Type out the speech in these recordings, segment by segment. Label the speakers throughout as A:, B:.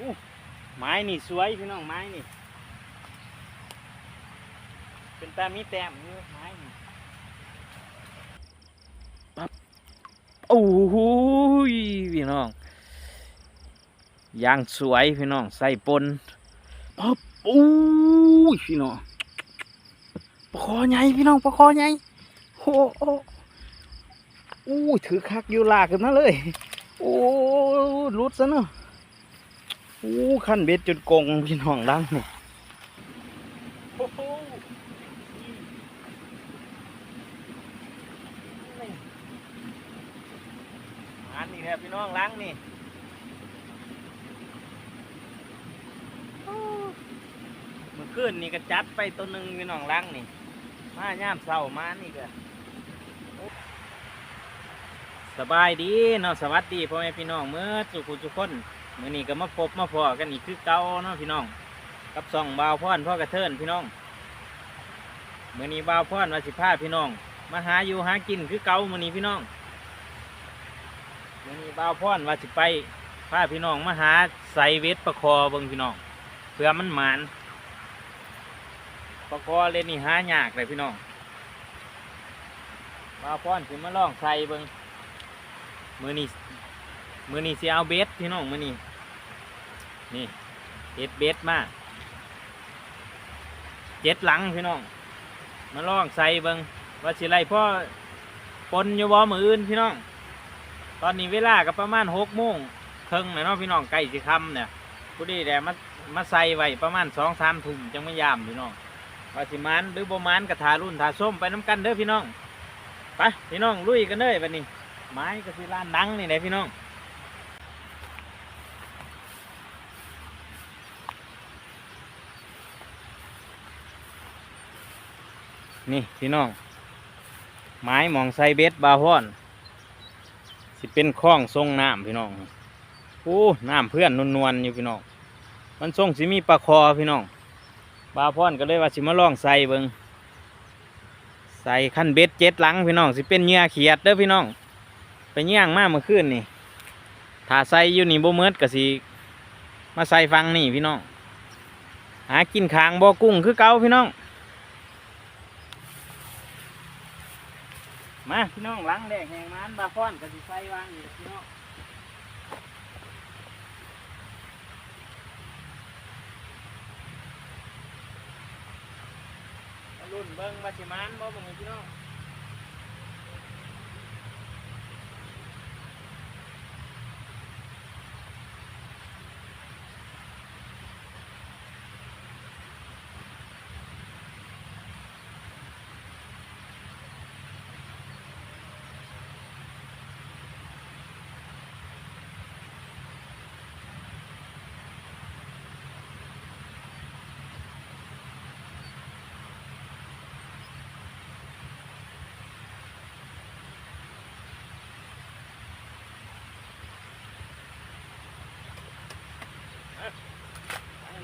A: อไม้นี่สวยพี่น้องไม้นี่ เป็นตามีแต้มอยู่ไม้นี่ปั๊บโอ้โหยพี่น้องย่างสวยพี่น้องใส่ปนปั๊บโอ้ยพี่น้องปลาคอใหญ่พี่น้องปลาคอใหญ่โอ้โอ้อู้ยถือคักอยู่ลากขึ้นมาเลย โอ้รุดซะเนาะ อ้ขั้นเบ็ดจนกงพี่น้องดังอันนี้แหละพี่น้องล้างนี่เมื่อคืนนี่ก็จัดไปตัวหนึ่งพี่น้องล้างนี่ มาย่ามเศร้ามานี่ก็สบายดีเนาะสวัสดีพ่อแม่พี่น้องเมื่อสุขุทุกคน มื่อนี้ก็มาพบมาพอกันอีกคือเก่าเนาะพี่น้อง กับส่องบาวพ่อนพ่อกระเทินพี่น้องเมื่อนี้บาวพ่อนมาสิพาพี่น้อง มาหาอยู่หากินคือเก่ามื่อนี้พี่น้องเมื่อนี้บาวพ่อนว่าสิไปพาพี่น้องมาหาใส่เวทประคอเบิ่งพี่น้องเพื่อมันหมานประคอเล่นนี่หายากเลยพี่น้องบาวพ่อนสิมาลองใส่เบิ่งมื่อนี้มือนี้สิเอาเบสพี่น้องมือนี้ นี่เอ็ดเบสมาเจ็ดหลังพี่น้อง มาลองใส่เบิงว่าสิไรพ่อปนอยู่บ่มืออื่นพี่น้อง ตอนนี้เวลาก็ประมาณหกโมงครึ่งแล้วเนาะพี่น้องใกล้สิคำเนี่ยผู้ดีแต่มามาใส่ไว้ประมาณสองสามถุงจังไม่ยามพี่น้องว่าสิมันหรือบ่มันกระถารุ่นถาส้มไปน้ำกันเด้อพี่น้องไปพี่น้องลุยกันเลยวันนี้ไม้ก็คือร้านดังนี่แหละพี่น้อง นี่พี่น้อง ไม้หมองไซเบสบาฮอน สิเป็นคล้องทรงน้ำพี่น้องโอ้น้ำเพื่อนนวลๆอยู่พี่น้อง มันทรงสิมีปลาคอพี่น้อง บาพอนก็เลยว่าสิมาลองใส่เบิงใส่ขั้นเบ็ดเจ็ดหลังพี่น้องสิเป็นเหยื่อเขียดเด้อพี่น้อง ไปย่างมากเมื่อคืนนี่ถ้าใส่อยู่นี่โบเมิดก็สิมาใส่ฟังนี่พี่น้อง หากินขางบ่อกุ้งคือเก่าพี่น้อง มาพี่น้องล้างแดกแหงมันบาฟ้อนก็สิไฟวางอยู่พี่น้องรุ่นเบิ้งมาชิมันบ่เบิ่งพี่น้อง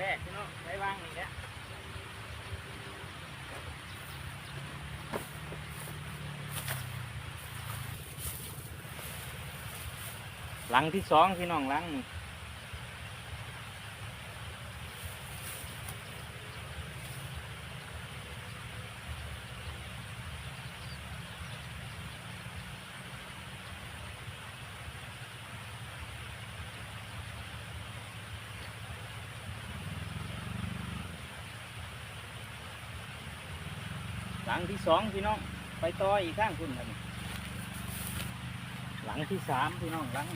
A: แรกพี่น้องได้วางนี่แหละหลังที่สองพี่น้องหลังนี่ หลังที่สองพี่น้อง ไปต่ออีกข้างคุณครับหลังที่สามพี่น้องหลัง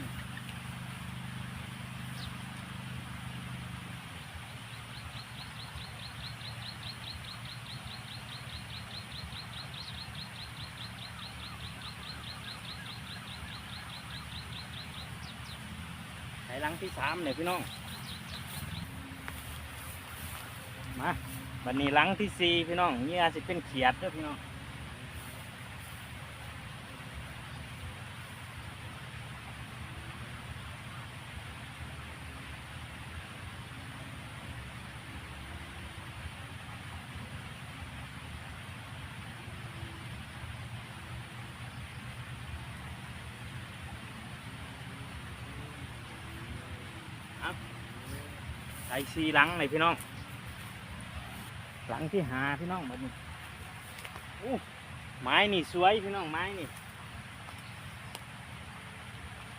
A: ไหหลังที่สามเนี่ยพี่น้อง มา บันนี้หลังที่สี่พี่น้องเนี่ยสิเป็นเขียดด้อพี่น้องไอซีหลังเลยพี่น้อง งที่หาพี่น้องแบบนี้อู้ไม้นี่สวยพี่น้องไม้นี่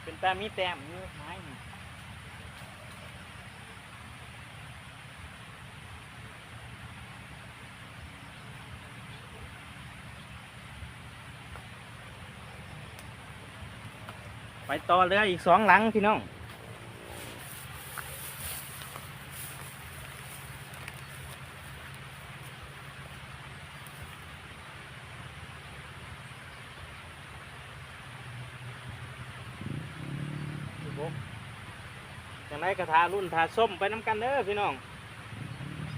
A: เป็นตามีแต้มอยู่ไม้นี่ไปต่อเรืออีกสองหลังพี่น้อง จังไร กระทารุ่นทาส้มไปน้ำกันเด้อพี่น้อง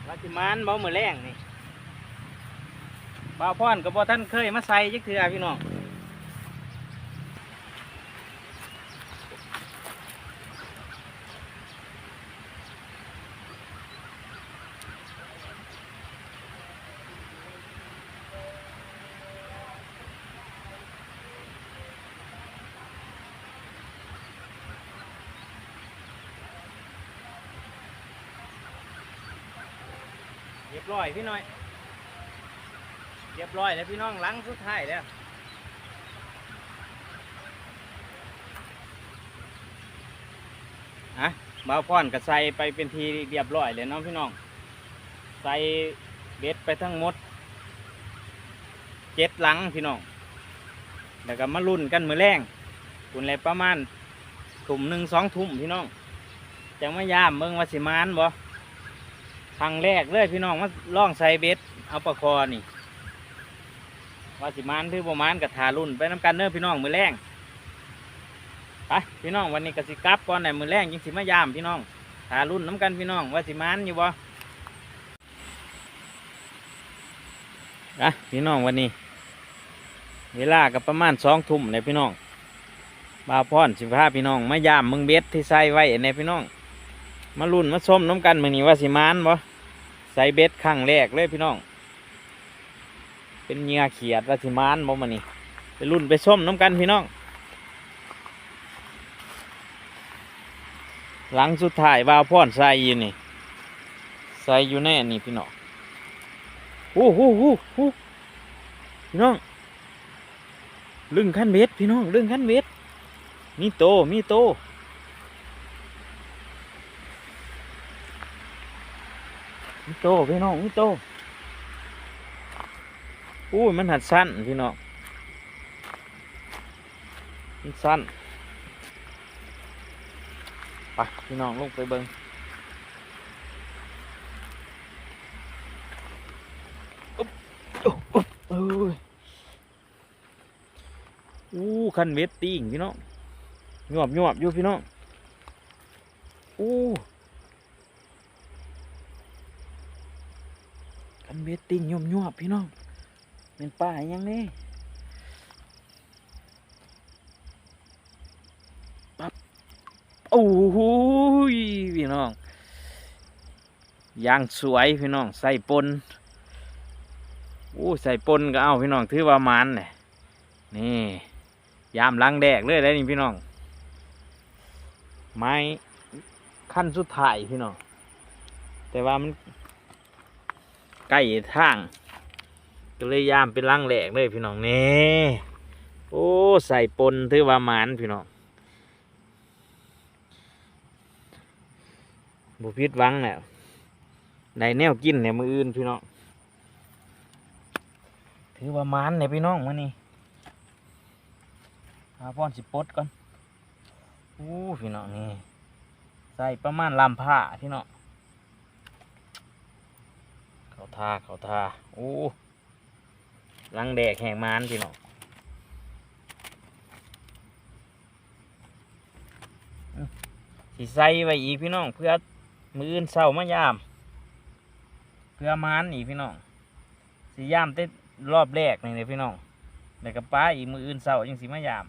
A: วัจิมานเบาเมือแรงนี่บ่าวพ่อนกับบ่ท่านเคยมาใส่ยักเถื่อพี่น้อง เรียบร้อยพี่น้อย เรียบร้อยแล้วพี่น้องหลังสุดท้ายแล้วอะบาวพ่อนก็ใส่ไปเป็นทีเรียบร้อยเลยน้องพี่น้อง ใส่เบ็ดไปทั้งหมดเจ็ดหลังพี่น้อง แล้วก็มาลุ่นกันมือแรงคุณอะไรประมาณถุ่มหนึ่งสองทุ่มพี่น้องจังมายามเมืองวาสิมานบ่ ครั้งแรกเลยพี่น้องมาล่องใส่เบ็ดเอาปลาคอนี่วาสิมานคือประมาณกับทารุ่นไปน้ำกันเน้อพี่น้องมือแรงไปพี่น้องวันนี้กสิกับก่อนไหนมือแรงยังสิมายามพี่น้องทารุ่นน้ำกันพี่น้องวาสิมานอยู่บ่อะพี่น้องวันนี้ เวลากับประมาณสองทุ่มเนี่ยพี่น้องบาวพรสิพาพี่น้องมายามมึงเบ็ดที่ใส่ไว้เนี่ยพี่น้อง มาลุ่นมาส้มน้ำกันมือนี้ว่าสิมานบ่ ใส่เบ็ดครั้งแรกเลยพี่น้อง เป็นเงื่อเขียดว่าสิมานบ่มานี่ไปลุ่นไปส้มน้ำกันพี่น้อง หลังสุดท้ายบาวพรใส่อยู่นี่ ใส่อยู่แน่นี่พี่น้องโอ้โหโอ้โหพี่น้อง ลึงขั้นเบ็ดพี่น้อง ลึงขั้นเบ็ดมีโตมีโต โตพี่น้องมีโตอู้ยมันหัดสั้นพี่น้องมันสั้นไปพี่น้องลงไปเบิ้งอุ๊บอุ๊บเอ้ยอู้คันเวทติ้งพี่น้องหยวบหยวบอยู่พี่น้องอู้ันเบตติ้งยมยวบพี่น้องเป็นป่าอหยังนี่ปั๊บโอ้โหพี่น้องย่างสวยพี่น้องใส่ปนโอ้ใส่ปนก็เอาพี่น้องถือว่ามันเนี่ยนี่ยามหลังแดกเลยได้นี่พี่น้อง ไม้ขั้นสุดท้ายพี่น้องแต่ว่ามัน ใกล้ทางก็เลยยามเป็นลังแหลกเลยพี่น้องนี่โอ้ใส่ปนถือว่าหมานพี่น้องบุพิษวังเนี่ยได้แนวกินเนี่ยมืออื่นพี่น้องถือว่าหมานเนี่ยพี่น้องมานี่หาป้อนสิปดก่อนโอ้พี่น้องนี่ใส่ประมาณลำผ้าพี่น้อง เขา ทาเขาทาโอ้ลังแดกแห่งมานพี่น้องสิใส่ไว้อีกพี่น้อง เพื่อมืออื่นเศร้ามายาม เพื่อมานอีกพี่น้องสิยามเต้รอบแรกนี่เลยพี่น้องเดี๋ยวกับป้าอีกมืออื่นเศร้ายังสิมายาม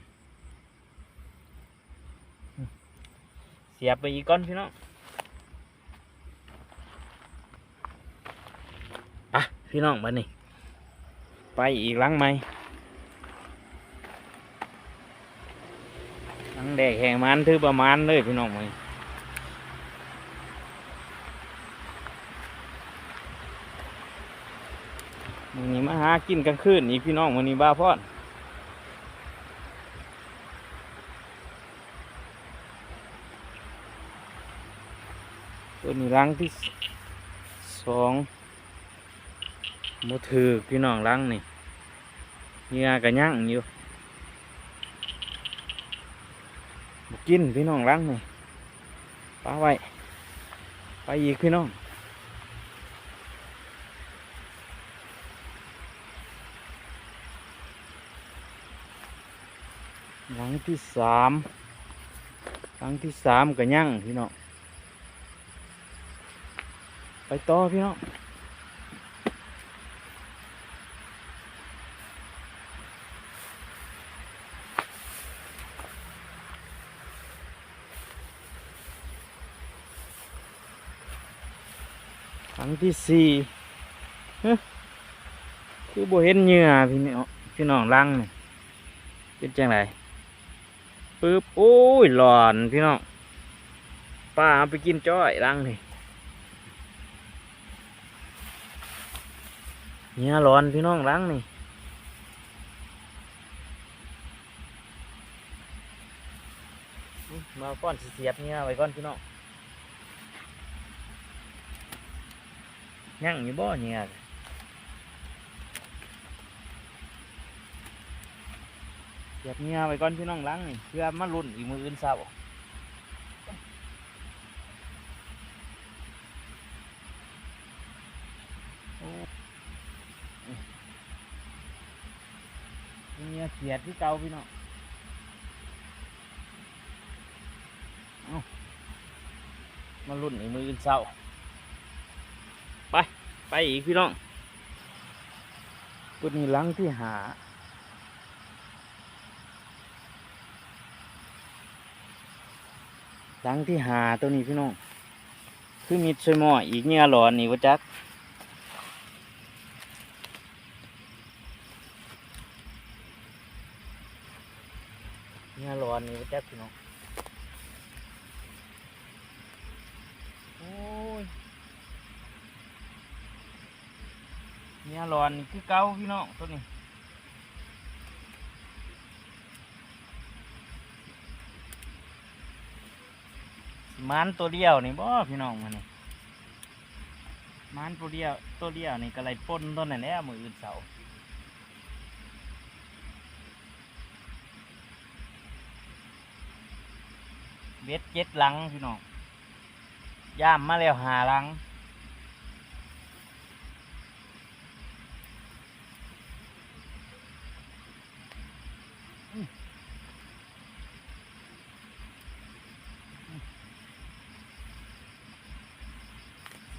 A: เสียบไปอีกก้อนพี่น้อง พี่น้องบ้านนี่ไปอีกลังไหมลังแดกแห่งมันถือประมาณเลยพี่น้องเลยวันนี้มาหากินกลางคืนนี่พี่น้องวันนี้บ้าพอดตัวนี้รังที่สอง มถือพี่น้องรังนี่เงื่อกันยั่งอยู่บกินพี่น้องรังนี่ป้าไว้ไปอีกพี่น้องหลังที่สามหลังที่สามก็ยั่งพี่น้องไปต่อพี่น้อง ที่สี่คือบ่เห็นเหยื่อพี่น้องพี่น้องลังนี่เป็นจังไรปึ๊บโอ้ยหลอนพี่น้องป้าเอาไปกินจ้อยรังนี่เนี่ยหลอนพี่น้องรังนี่มาก้อนเสียบเนี่ยไว้ก้อนพี่น้อง ยังอยู่บ่เนี่ยเสียบเนี่ยไว้ก้อนพี่น้องรังนี่เพื่อมาลุ่นอีกมืออื่นเศร้าเนี่ยเสียดที่เก่าพี่น้องมาลุ่นอีกมืออื่นเศร้า ไป ไปอีกพี่น้องตัวนี้ลังที่หาลังที่หาตัวนี้พี่น้อง คือมีช่วยหม้ออีกเนี่ยหลอนนี่วะจักเนี่ยหลอนนี่วะจักพี่น้อง โอ้ย เนี่ยหลอนนี่คือเก่าพี่น้องตัวนี้มันตัวเดียวนี่บ่พี่น้องมันนี่มันตัวเดียวตัวเดียวนี่ก็เลยป่นต้นนั่นแหละมืออื่นเสาเบ็ดเจ็ดหลังพี่น้องย่ามมาแล้วหาหลัง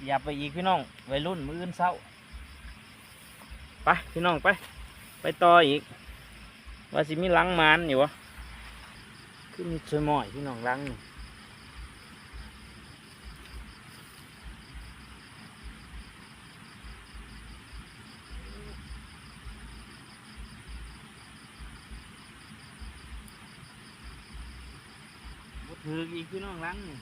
A: เสียบไปอีกพี่น้องวัยรุ่นมืออื่นเสาร์ไปพี่น้องไป ไปต่ออีก ว่าสิมีหลังมันอยู่วะคือมีช่วยหม้อยพี่น้องหลังนี่บ่ถืออีกพี่น้องหลังนี่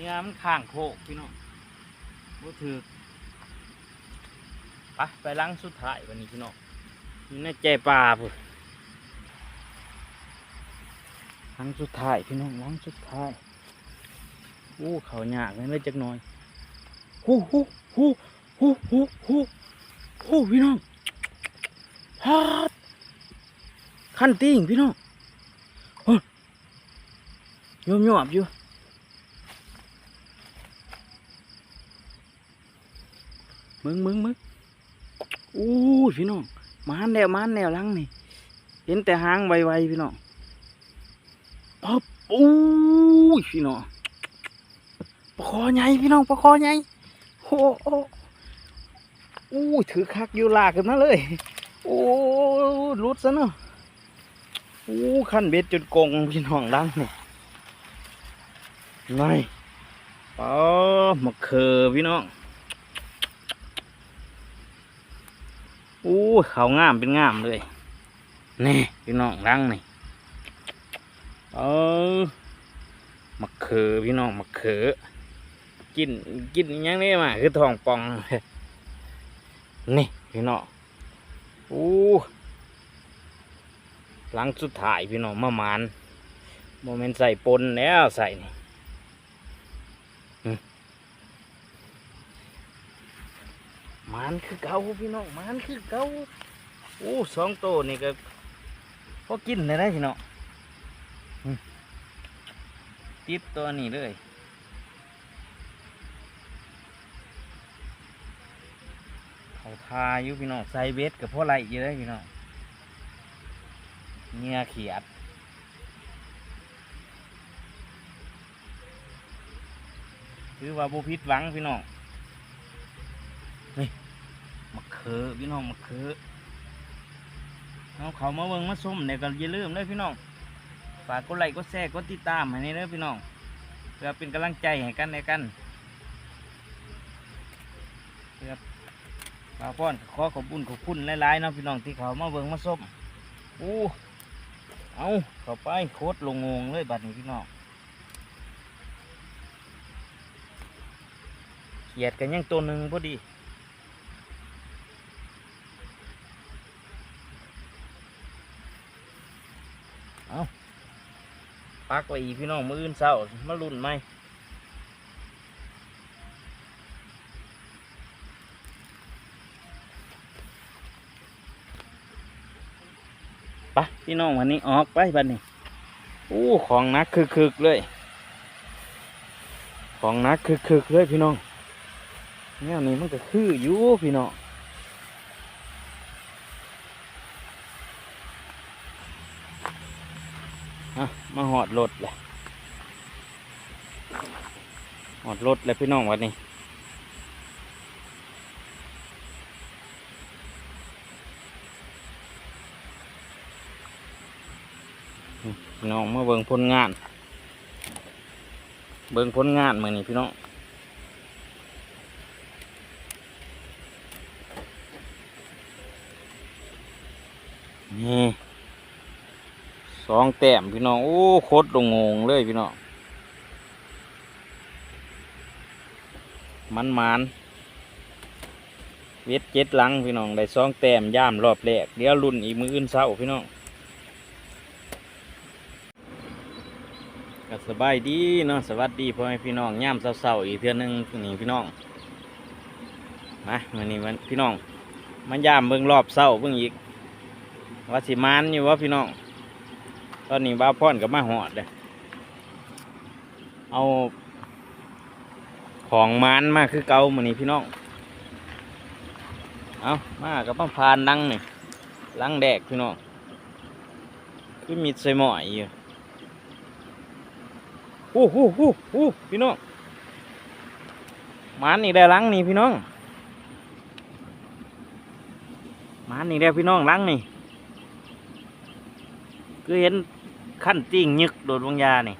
A: เนี่ยมันข้างโคกพี่น้องบ่ถือไปไปหลังสุดท้ายวันนี้พี่น้องนี่ในใจปลาพุ่นหลังสุดท้ายพี่น้องหลังสุดท้ายโอ้เขาหยากเลยเลยจักหน่อยฮู้ฮู้ฮู้ฮู้ฮู้ฮู้ฮู้พี่น้องฮาดขั้นติ้งพี่น้องเฮ้ยโยมโยบอยู่ มึงมึงมึงอู้พี่น้องมานแล้วมานแล้วลังนี่ เห็นแต่หางไวๆพี่น้องปั๊บอู้พี่น้องปลาคอใหญ่พี่น้องปลาคอใหญ่โอ้โอ้อู้ยถือคักอยู่ลากขึ้นมาเลย โอ้หลุดซะเนาะโอ้ขั้นเบ็ดจนกงพี่น้องดังนี่ไงอ๋อมะเขือพี่น้อง โอ้เขางามเป็นงามเลยนี่พี่น้องดังนี่เออมะเขือพี่น้องมะเขือกินกินยังนี่มาคือทองปองนี่พี่น้องอู้หลังสุดท้ายพี่น้องมามานโมเมนต์ใส่ปนแล้วใส่นี่อืม มานคือเกาพี่น้องมานคือเกาโอ้สองโตวนี่ก็พอกินได้ได้พี่น้องติดตัวนี้เลยเขาทาอยู่พี่น้องใส่เบ็ดกับพ่อไรเยอะพี่น้องเงียเขียดคือว่าบุพิษหวังพี่น้อง มะเขือพี่น้องมะเขือเอาเขามาเบิ่งมาส้มเนี่ยก็อย่าลืมเลยพี่น้องฝากกดไลค์กดแชร์กดติดตามให้นี่เด้อพี่น้องเพื่อเป็นกำลังใจให้กันในกันบาพ่อนขอขอบคุญขอบคุณหลายๆเนาะพี่น้องที่เขามาเบิ่งมาส้มอู้เอาเข้าไปโคตรลงงงเลยบัดนี้พี่น้องเขียดกันยังตัวหนึ่งพอดีเอา ปักไว้อีกพี่น้องมืออื่นเศร้ามาลุ่นไหมไปะพี่น้องวันนี้ออกไปบัดนี้อู้ของนักคึกๆเลย ของนักคึกๆเลยพี่น้องเนี่ยนี่มันก็คืออยู่พี่น้อง มาหอดรถเลยหอดรถเลยพี่น้องวันนี้พี่น้องมาเบิ่งผลงาน เบิ่งผลงานมือนี้พี่น้องนี่ สองแต้มพี่น้อง โอ้โคตรลงงงเลยพี่น้องมันมันเวทเจ็ดหลังพี่น้องได้สองแต้มย่ามรอบแรกเดี๋ยวรุ่นอีกมืออื่นเศร้าพี่น้องก็สบายดีเนาะสวัสดีพ่อแม่พี่น้องย่ามเศร้าๆอีกเทื่อนึงนี่พี่น้องมาวันนี้วันพี่น้องมันย่ามเบิ่งรอบเศร้าเบิ่งอีกว่าสิมานอยู่ว่าพี่น้อง ตอนนี้บ้าพ่อนกับมาหอดเลยเอาของมานมาคือเก่ามือนี้พี่น้อง เอามากับมาพานดังนี่ลังแดกพี่น้อง คือมีใส่หม้ออยู่โอ้โหโอ้โหพี่น้องมานนี่ได้ลังนี่พี่น้องมานนี่ได้พี่น้องลังนี่คือเห็น ขั้นติ้งยึกโดดวงยานี่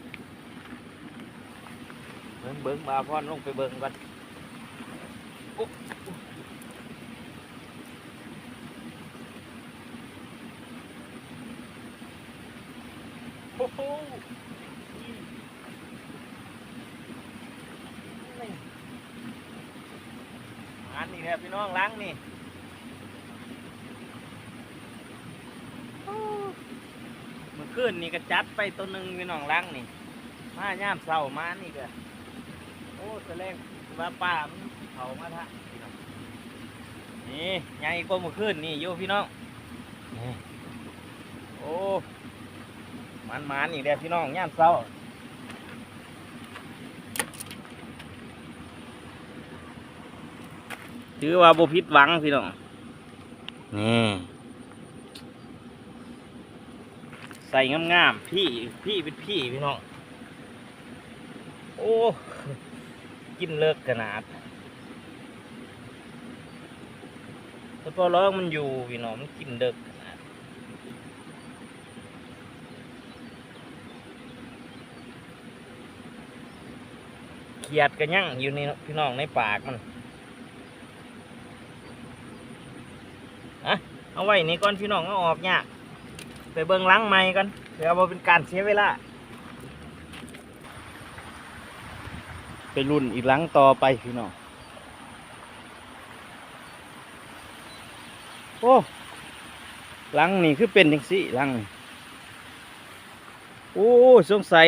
A: เบิ้งเบิ้งบาพอนลงไปเบิ้งกันโอ้โอ้โห อันนี้แหละพี่น้องล้างนี่โอ้ เมื่อคืนนี่ก็จัดไปตัวหนึ่งพี่น้องล้างนี่ มาย่ามเสามานี่ก็โอ้แสดงว่าป่ามันเขามาทะพี่น้องนี่ใหญ่กว่าเมื่อคืนนี่อยู่พี่น้องนี่โอ้มันมานี่แหละพี่น้องย่ามเสาถือว่าบ่ผิดหวังพี่น้องนี่ ใส่งามๆพี่พี่เป็นพี่พี่น้อง โอ้กินเลิกขนาดแต่พอร้องมันอยู่พี่น้องมันกินเลิกขนาดเขียดกันยั่งอยู่ในพี่น้องในปากมันเอาไว้นี่ก่อนพี่น้องเอาออกเนี่ยาก ไปเบิ่งล้างไม้กันเพื่อเอามาเป็นการเสียเวลา ไปรุ่นอีกหลังต่อไปพี่น้องโอ้หลังนี่คือเป็นจังสิหลังโอ้สงสัย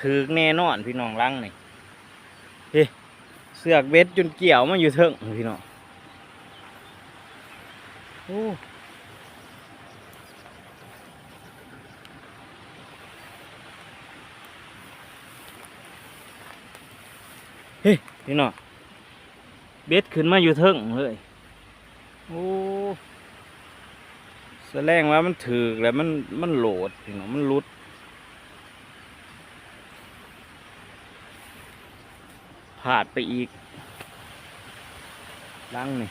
A: ถือแน่นอนพี่น้องหลังนี่เฮ้เสือกเบ็ดจนเกี่ยวมาอยู่เทิงพี่น้องโอ้ พี่น้องเบ็ดขึ้นมาอยู่เทิงเลยโอ้แสดงว่ามันถือแล้วมันมันโหลดพี่น้องมันลุดพลาดไปอีกลังนี่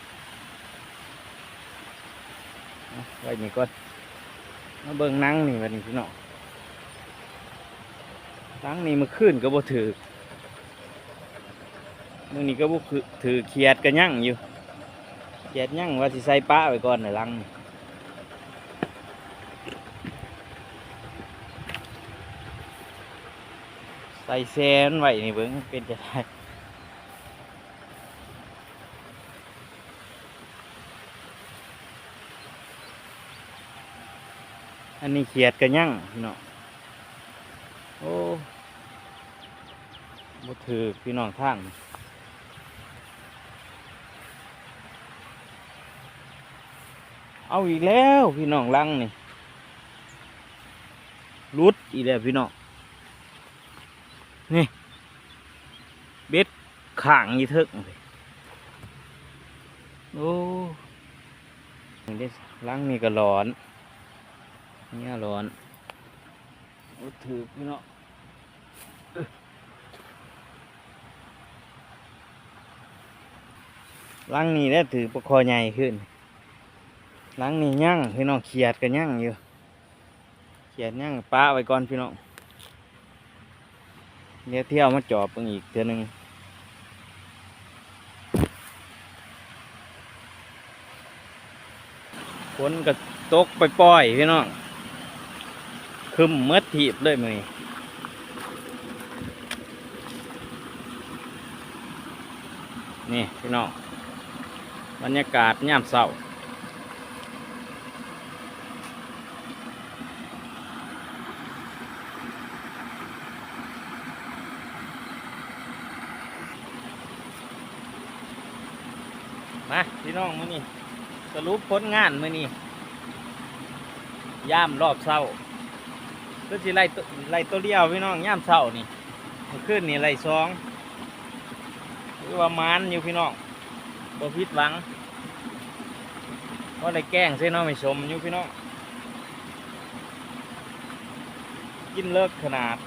A: ไว้นี่ก่อนมาเบิ่งนั่งนี่วันนี้พี่น้องลังนี่มาขึ้นก็บ่ถือ มื่อนี้ก็บ่คือถือเขียดกันยั่งอยู่แยดยั่งว่าสิใส่ป้าไว้ก่อนในลังใส่แซนไว้นี่เบิ้งเป็นจะได้อันนี้เขียดกันยั่งพี่น้องโอ้บ่ถือพี่น้องทาง เอาอีกแล้วพี่น้องลังนี่รุดอีกแล้วพี่น้องนี่เบ็ดข่างยี่เทึกโอ้ได้ลังนี่ก็ร้อนเนี่ยร้อนโอ้ถือพี่น้องลังนี่ได้ถือประคอใหญ่ขึ้น หลังนี่ย่างพี่น้องเขียดกันย่างอยู่เขียดย่างป้าไว้ก่อนพี่น้องเดี๋ยเที่ยวมาจอบเพิ่งอีกเทื่อหนึงฝนก็ตกไปปล่อยพี่น้องคึมเมื่อถีบเลยมือนี่พี่น้องบรรยากาศยามเช้า มาพี่น้องมือนี้สรุปผลงานมือนี้ย่ามรอบเช้าก็สิไล่ตัวไล่ตัวเดียวพี่น้องย่ามเช้านี่เมื่อคืนนี่ไล่สองหรือว่ามานอยู่พี่น้องบ่ผิดหวังว่าะได้แกล้งใส่น้องไม่ชมอยู่พี่น้องกินเลิกขนาด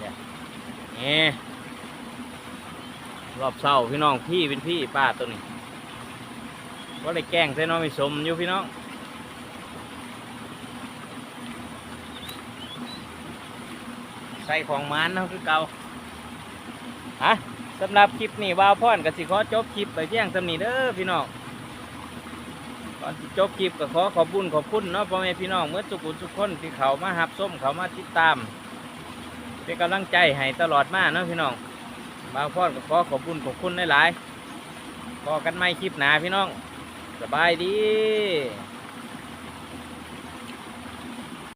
A: เด้อนี่รอบเศร้าพี่น้องพี่เป็นพี่ป้าตัวนี้ก็เลยแกล้งใส่น้องไม่สมอยู่พี่น้องใส่ของมันเนาะคือเก่าฮะสำหรับคลิปนี้วาวพอนกับสิขอจบคลิปไปเพียงสำนีเด้อพี่น้องก่อนจบคลิปก็ขอขอบุญขอบคุณเนาะพ่อแม่พี่น้องเมื่อสุขุทุกคนที่เขามาหับส้มเขามาติดตาม เป็นกำลังใจให้ตลอดมาเนาะพี่น้องบางพ่อก็ขอขอบคุณขอบคุณหลายๆพอกันไม่คลิปหนาพี่น้อง สบายดี